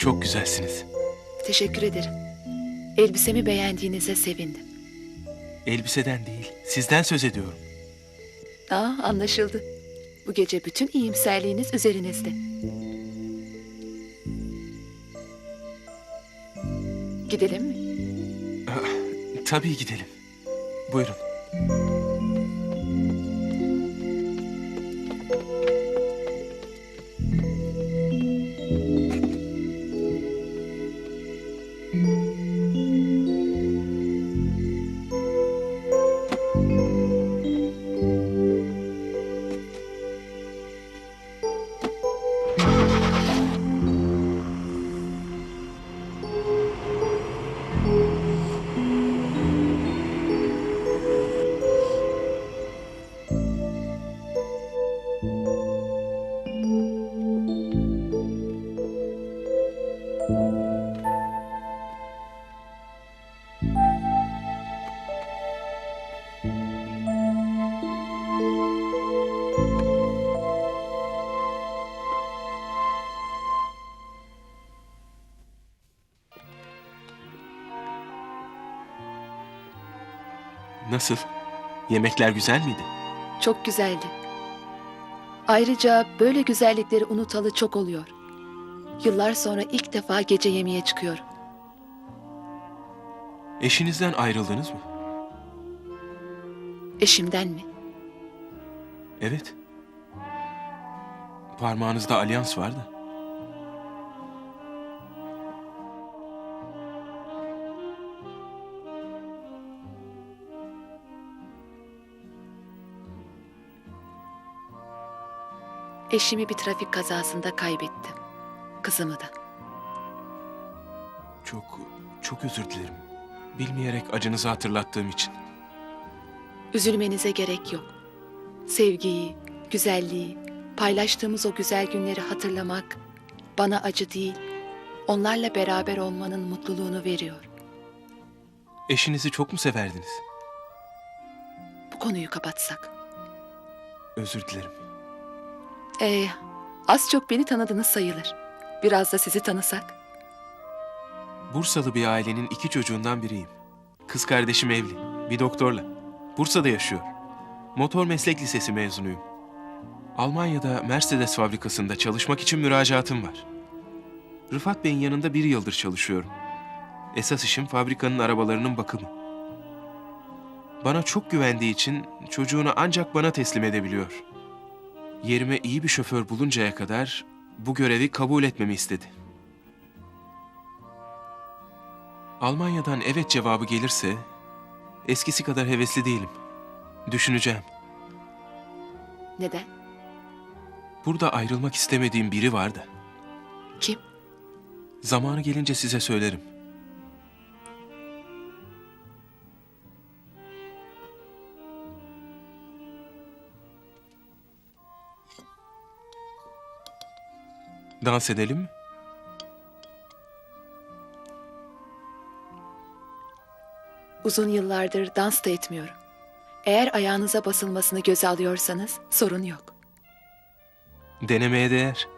Çok güzelsiniz. Teşekkür ederim. Elbisemi beğendiğinize sevindim. Elbiseden değil, sizden söz ediyorum. Aa, anlaşıldı. Bu gece bütün iyimserliğiniz üzerinizde. Gidelim mi? Tabii gidelim. Buyurun. Nasıl? Yemekler güzel miydi? Çok güzeldi. Ayrıca böyle güzellikleri unutalı çok oluyor. Yıllar sonra ilk defa gece yemeğe çıkıyorum. Eşinizden ayrıldınız mı? Eşimden mi? Evet. Parmağınızda alyans var Eşimi bir trafik kazasında kaybettim. Kızımı da. Çok, çok özür dilerim. Bilmeyerek acınızı hatırlattığım için. Üzülmenize gerek yok. Sevgiyi, güzelliği, paylaştığımız o güzel günleri hatırlamak bana acı değil, onlarla beraber olmanın mutluluğunu veriyor. Eşinizi çok mu severdiniz? Bu konuyu kapatsak. Özür dilerim. Ee, az çok beni tanıdınız sayılır. Biraz da sizi tanısak. Bursalı bir ailenin iki çocuğundan biriyim. Kız kardeşim evli, bir doktorla. Bursa'da yaşıyor. Motor meslek lisesi mezunuyum. Almanya'da Mercedes fabrikasında çalışmak için müracaatım var. Rıfat Bey'in yanında bir yıldır çalışıyorum. Esas işim fabrikanın arabalarının bakımı. Bana çok güvendiği için çocuğunu ancak bana teslim edebiliyor. Yerime iyi bir şoför buluncaya kadar bu görevi kabul etmemi istedi. Almanya'dan evet cevabı gelirse eskisi kadar hevesli değilim. Düşüneceğim. Neden? Burada ayrılmak istemediğim biri var da. Kim? Zamanı gelince size söylerim. Dans edelim mi? Uzun yıllardır dans da etmiyorum. Eğer ayağınıza basılmasını göze alıyorsanız sorun yok. Denemeye değer.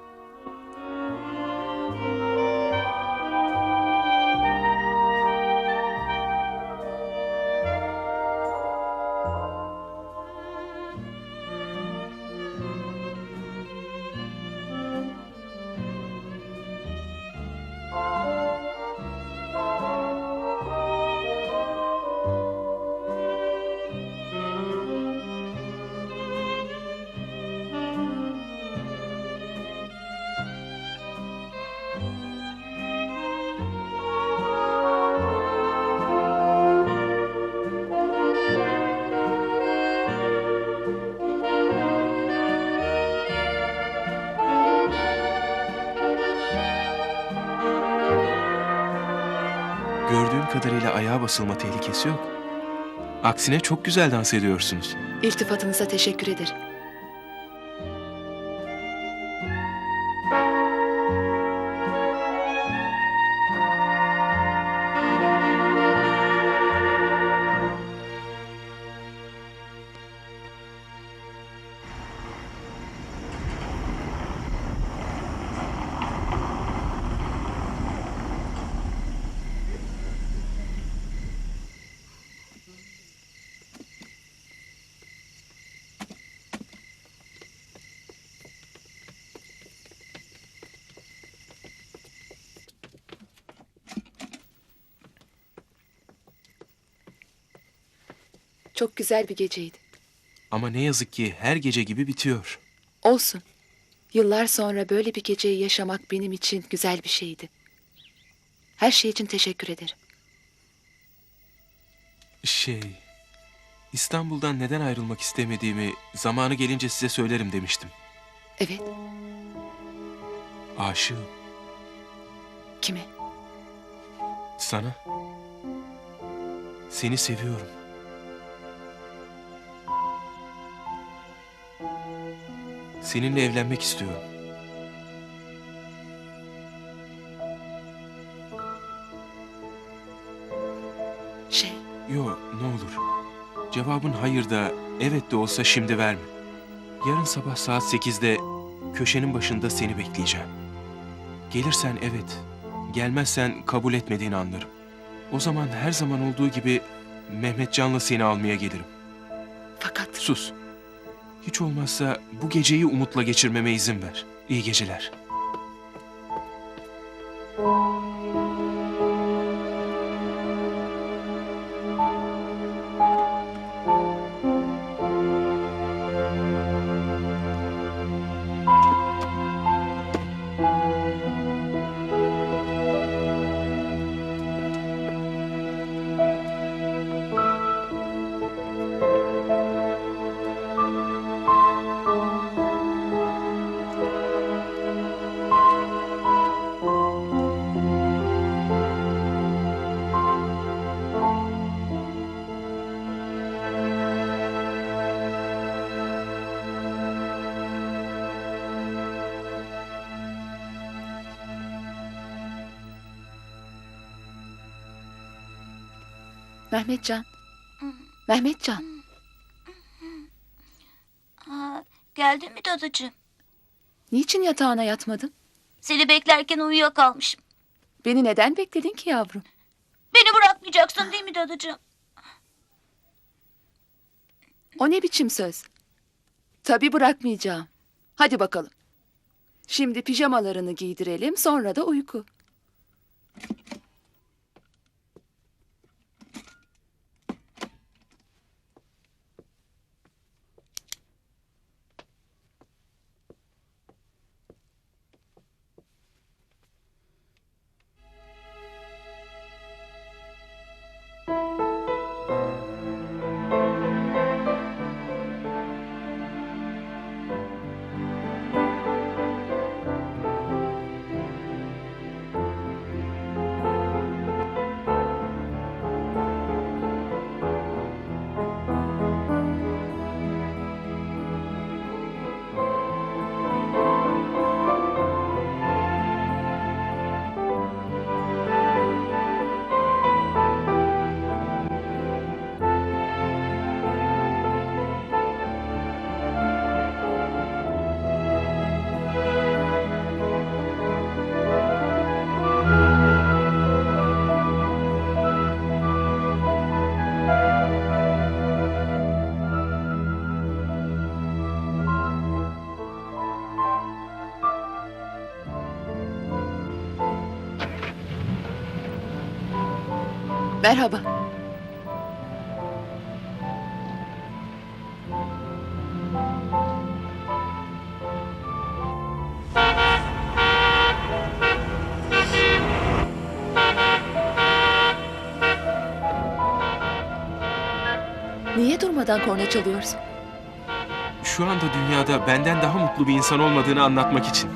Ayağa basılma tehlikesi yok. Aksine çok güzel dans ediyorsunuz. İltifatınıza teşekkür ederim. Çok güzel bir geceydi. Ama ne yazık ki her gece gibi bitiyor. Olsun. Yıllar sonra böyle bir geceyi yaşamak benim için güzel bir şeydi. Her şey için teşekkür ederim. Şey, İstanbul'dan neden ayrılmak istemediğimi zamanı gelince size söylerim demiştim. Evet, Aşığım kime? sana. Seni seviyorum. Seninle evlenmek istiyorum. Şey, Yo, ne olur. Cevabın hayır da evet de olsa şimdi verme. Yarın sabah saat 8'de köşenin başında seni bekleyeceğim. Gelirsen evet, gelmezsen kabul etmediğini anlarım. O zaman her zaman olduğu gibi Mehmetcan'la seni almaya gelirim. fakat Sus. Hiç olmazsa bu geceyi umutla geçirmeme izin ver. İyi geceler. Mehmetcan. Mehmetcan, Aa, geldin mi dadıcığım? niçin yatağına yatmadın? Seni beklerken uyuyakalmışım. Beni neden bekledin ki yavrum? Beni bırakmayacaksın değil mi dadıcığım? O ne biçim söz? Tabii bırakmayacağım. Hadi bakalım. Şimdi pijamalarını giydirelim, sonra da uyku. Merhaba. Niye durmadan korna çalıyorsun? Şu anda dünyada benden daha mutlu bir insan olmadığını anlatmak için.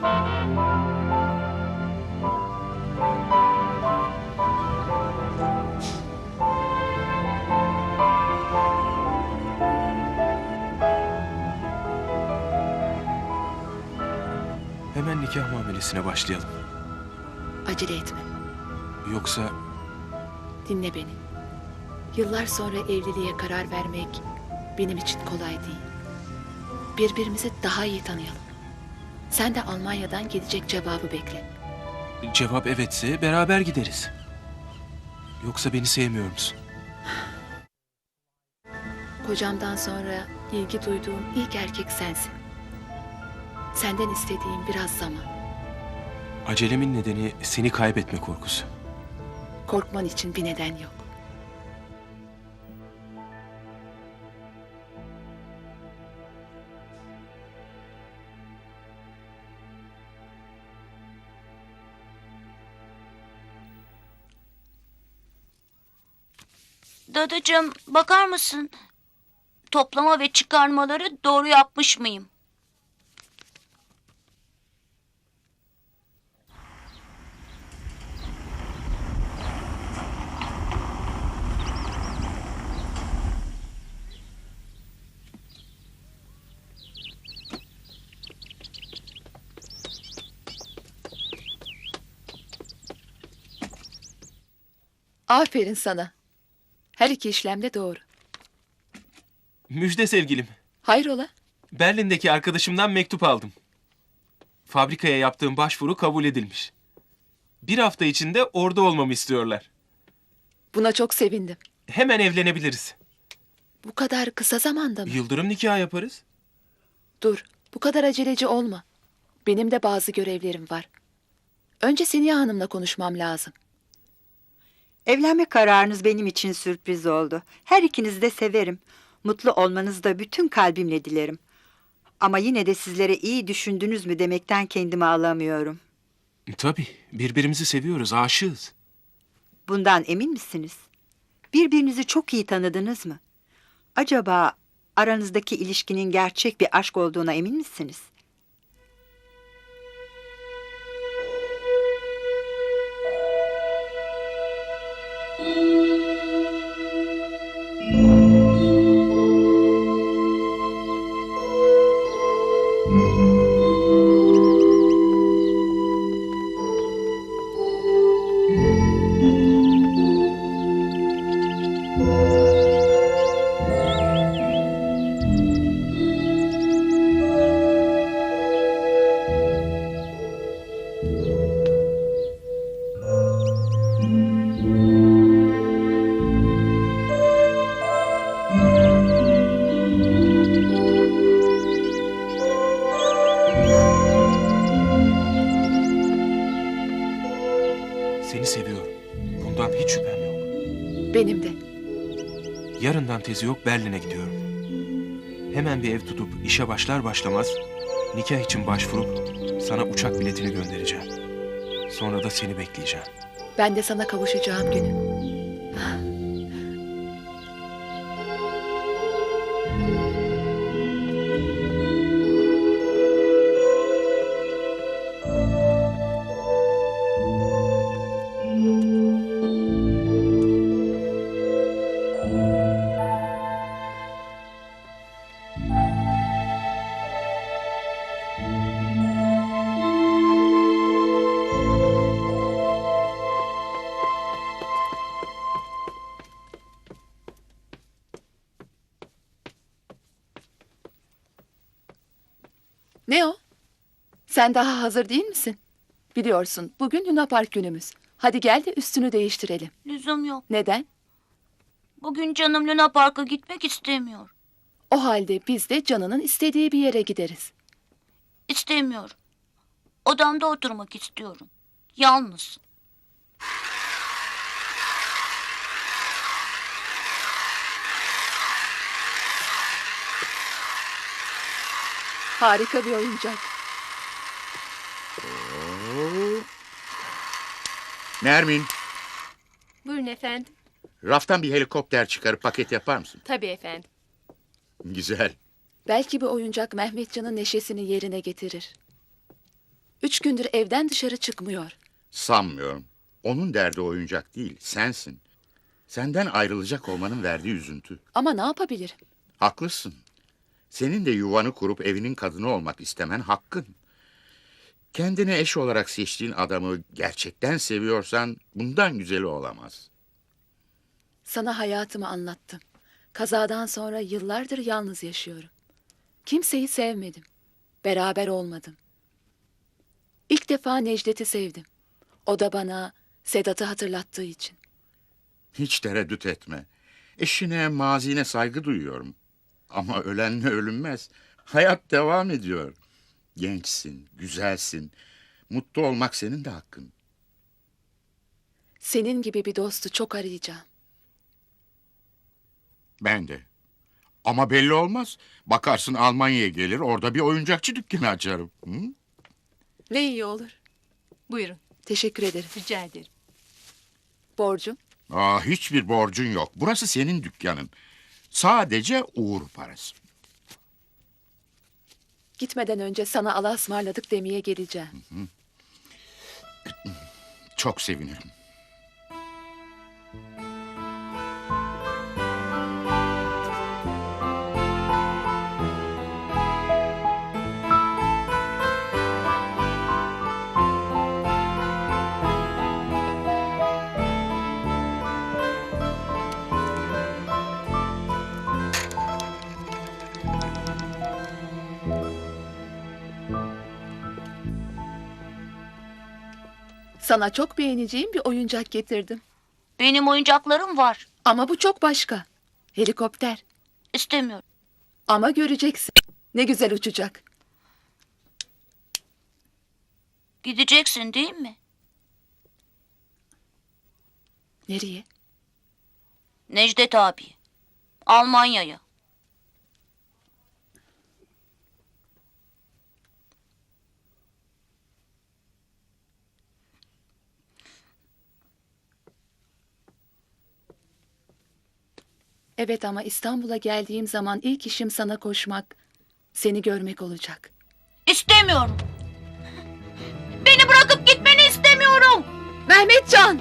Muamelesine başlayalım. Acele etme. Yoksa Dinle beni. Yıllar sonra evliliğe karar vermek benim için kolay değil. Birbirimizi daha iyi tanıyalım. Sen de Almanya'dan gelecek cevabı bekle. cevap evetse beraber gideriz. Yoksa beni sevmiyor musun? Kocamdan sonra ilgi duyduğum ilk erkek sensin. Senden istediğim biraz zaman. Acelemin nedeni seni kaybetme korkusu. Korkman için bir neden yok. Dadıcığım bakar mısın? Toplama ve çıkarmaları doğru yapmış mıyım? Aferin sana. Her iki işlemde doğru. Müjde sevgilim. Hayrola? Berlin'deki arkadaşımdan mektup aldım. Fabrikaya yaptığım başvuru kabul edilmiş. Bir hafta içinde orada olmamı istiyorlar. Buna çok sevindim. Hemen evlenebiliriz. Bu kadar kısa zamanda mı? Yıldırım nikahı yaparız. Dur, bu kadar aceleci olma. Benim de bazı görevlerim var. Önce Seniye Hanım'la konuşmam lazım. Evlenme kararınız benim için sürpriz oldu. Her ikinizi de severim. Mutlu olmanızı da bütün kalbimle dilerim. Ama yine de sizlere iyi düşündünüz mü demekten kendimi alamıyorum. Tabii, birbirimizi seviyoruz, aşığız. Bundan emin misiniz? Birbirinizi çok iyi tanıdınız mı? Acaba aranızdaki ilişkinin gerçek bir aşk olduğuna emin misiniz? Tezi yok Berlin'e gidiyorum. Hemen bir ev tutup işe başlar başlamaz nikah için başvurup sana uçak biletini göndereceğim. Sonra da seni bekleyeceğim. Ben de sana kavuşacağım günü. Sen daha hazır değil misin? Biliyorsun bugün Luna Park günümüz. Hadi gel de üstünü değiştirelim. Lüzum yok. Neden? Bugün canım Luna Park'a gitmek istemiyor. O halde biz de canının istediği bir yere gideriz. İstemiyorum. Odamda oturmak istiyorum. Yalnız. Harika bir oyuncak. Nermin, Buyurun efendim. raftan bir helikopter çıkarıp paket yapar mısın? Tabii efendim. Güzel. Belki bu oyuncak Mehmetcan'ın neşesini yerine getirir. Üç gündür evden dışarı çıkmıyor. Sanmıyorum. Onun derdi oyuncak değil, sensin. Senden ayrılacak olmanın verdiği üzüntü. Ama ne yapabilirim? Haklısın. Senin de yuvanı kurup evinin kadını olmak istemen hakkın. Kendine eş olarak seçtiğin adamı gerçekten seviyorsan bundan güzeli olamaz. Sana hayatımı anlattım. Kazadan sonra yıllardır yalnız yaşıyorum. Kimseyi sevmedim. Beraber olmadım. İlk defa Necdet'i sevdim. O da bana Sedat'ı hatırlattığı için. Hiç tereddüt etme. Eşine, mazine saygı duyuyorum. Ama ölenle ölünmez. Hayat devam ediyor. Gençsin, güzelsin. Mutlu olmak senin de hakkın. Senin gibi bir dostu çok arayacağım. Ben de. Ama belli olmaz. Bakarsın Almanya'ya gelir, orada bir oyuncakçı dükkanı açarım. Hı? Ne iyi olur. Buyurun. Teşekkür ederim. Rica ederim. Borcum? Aa, hiçbir borcun yok. Burası senin dükkanın. Sadece uğur parası. Gitmeden önce sana Allah'a ısmarladık demeye geleceğim. Çok sevinirim. Sana çok beğeneceğim bir oyuncak getirdim. Benim oyuncaklarım var. Ama bu çok başka. Helikopter. İstemiyorum. Ama göreceksin. Ne güzel uçacak. Gideceksin değil mi? Nereye? Necdet abi. Almanya'ya. Evet ama İstanbul'a geldiğim zaman ilk işim sana koşmak, seni görmek olacak. İstemiyorum. Beni bırakıp gitmeni istemiyorum. Mehmetcan!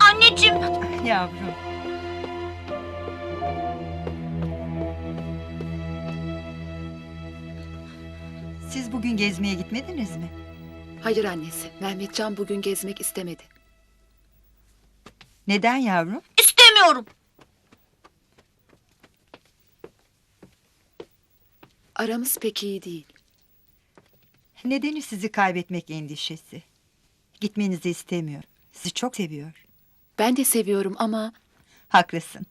Anneciğim. Yavrum. Siz bugün gezmeye gitmediniz mi? Hayır annesi, Mehmetcan bugün gezmek istemedi. Neden yavrum? istemiyorum. Aramız pek iyi değil. Nedeni sizi kaybetmek endişesi. Gitmenizi istemiyor. Sizi çok seviyor. Ben de seviyorum ama Haklısın.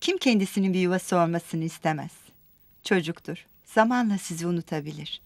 Kim kendisinin bir yuvası olmasını istemez. Çocuktur. Zamanla sizi unutabilir.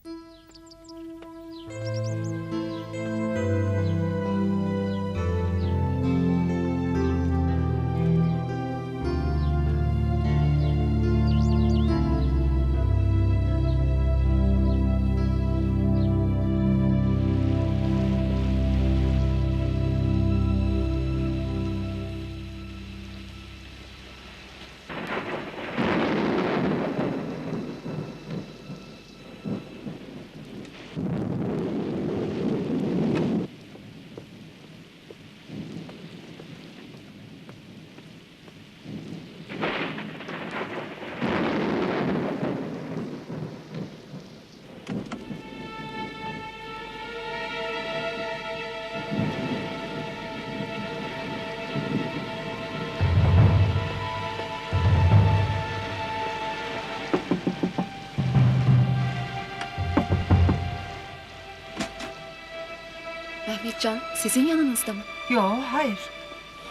Mehmetcan sizin yanınızda mı? Yok, hayır.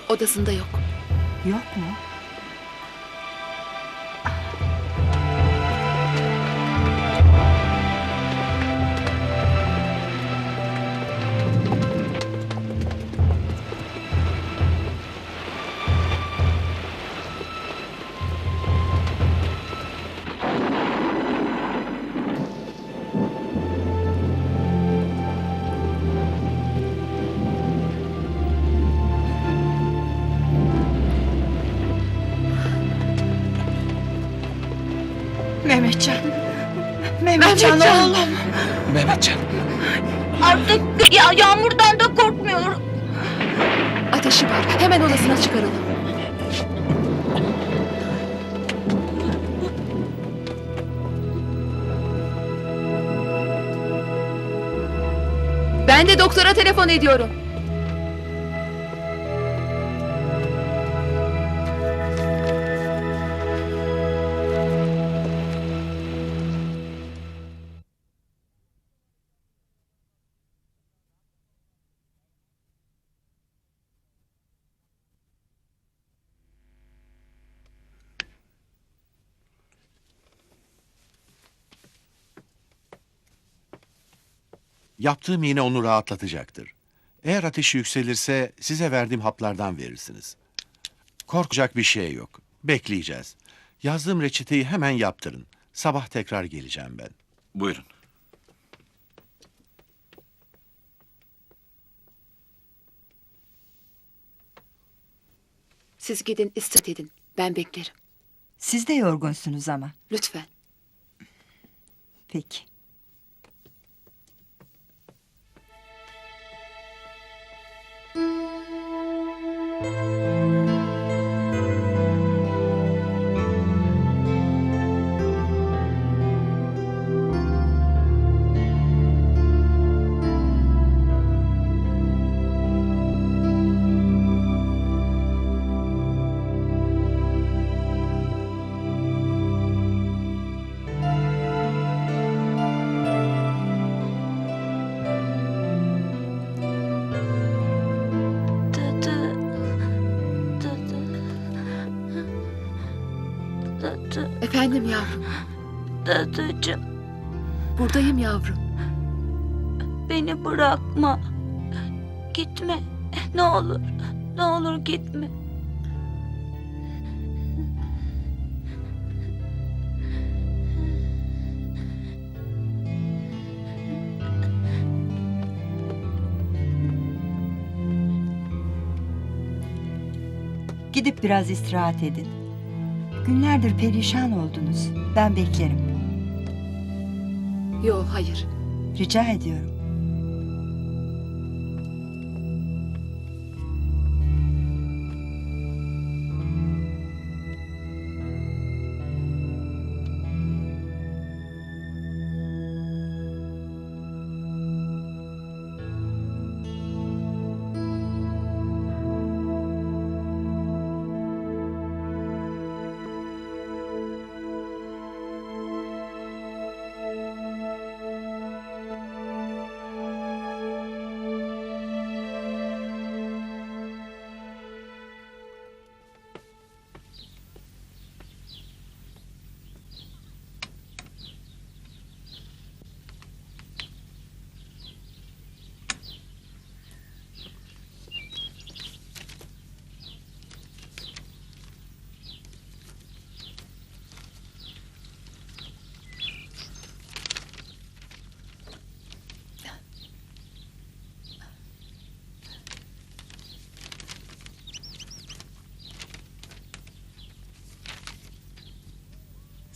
Odasında yok. Yok mu? Ya yağmurdan da korkmuyorum. Ateşi var. Hemen odasına çıkaralım. Ben de doktora telefon ediyorum. Yaptığım iğne onu rahatlatacaktır. Eğer ateşi yükselirse size verdiğim haplardan verirsiniz. Korkacak bir şey yok. Bekleyeceğiz. Yazdığım reçeteyi hemen yaptırın. Sabah tekrar geleceğim ben. Buyurun. Siz gidin istirahat edin. Ben beklerim. Siz de yorgunsunuz ama. Lütfen. Peki. Dadı. Dadı. Efendim yavrum. Dadıcığım Buradayım yavrum. beni bırakma. Gitme. Ne olur. Ne olur gitme. Gidip biraz istirahat edin. Günlerdir perişan oldunuz. Ben beklerim. Yo hayır. Rica ediyorum.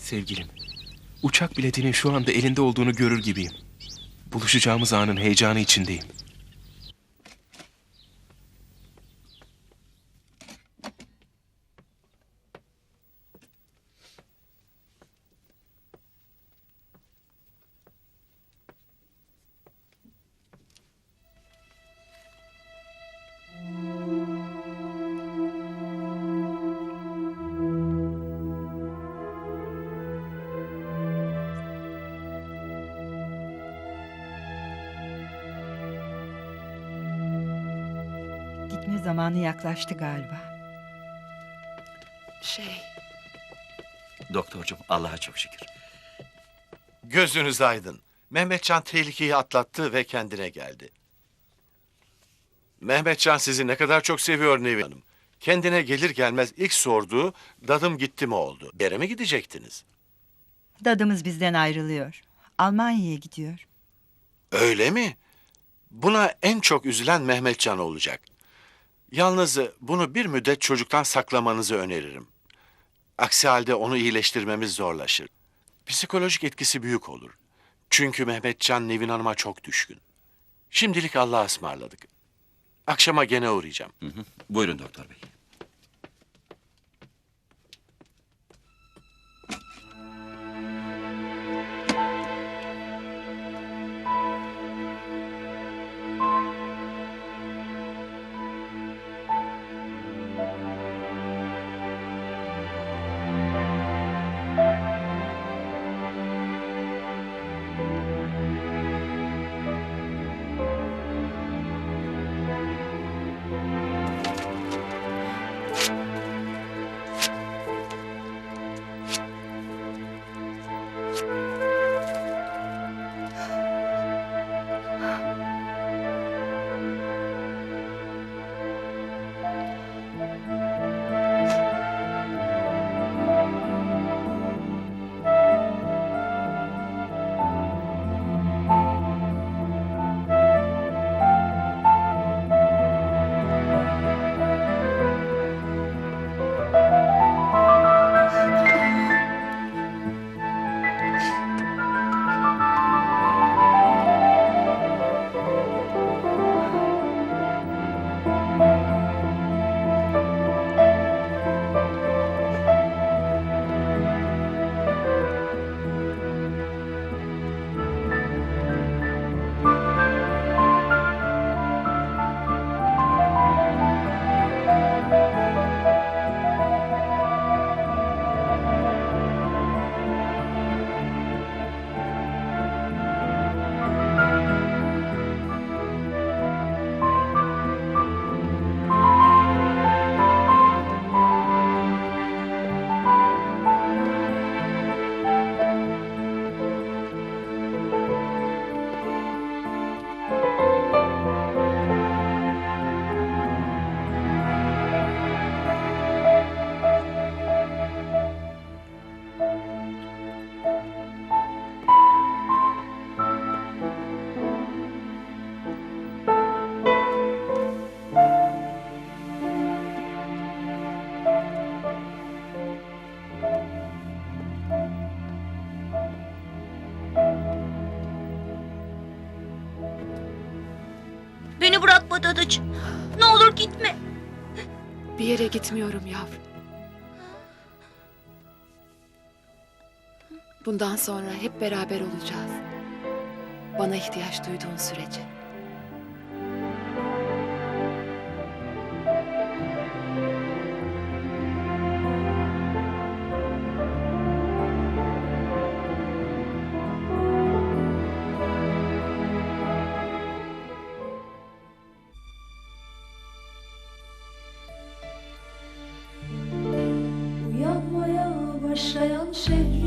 Sevgilim, uçak biletinin şu anda elinde olduğunu görür gibiyim. Buluşacağımız anın heyecanı içindeyim. Yaklaştı galiba. Şey, Doktorcum Allah'a çok şükür. Gözünüz aydın. Mehmetcan tehlikeyi atlattı ve kendine geldi. Mehmetcan sizi ne kadar çok seviyor Nevin Hanım. Kendine gelir gelmez ilk sorduğu dadım gitti mi oldu. Bir yere mi gidecektiniz? Dadımız bizden ayrılıyor. Almanya'ya gidiyor. Öyle mi? Buna en çok üzülen Mehmetcan olacak. Yalnız bunu bir müddet çocuktan saklamanızı öneririm. Aksi halde onu iyileştirmemiz zorlaşır. Psikolojik etkisi büyük olur. Çünkü Mehmetcan Nevin Hanım'a çok düşkün. Şimdilik Allah'a ısmarladık. Akşama gene uğrayacağım. Buyurun doktor bey. Gitme. Bir yere gitmiyorum yavrum. Bundan sonra hep beraber olacağız. Bana ihtiyaç duyduğun sürece. Başlayan şehrin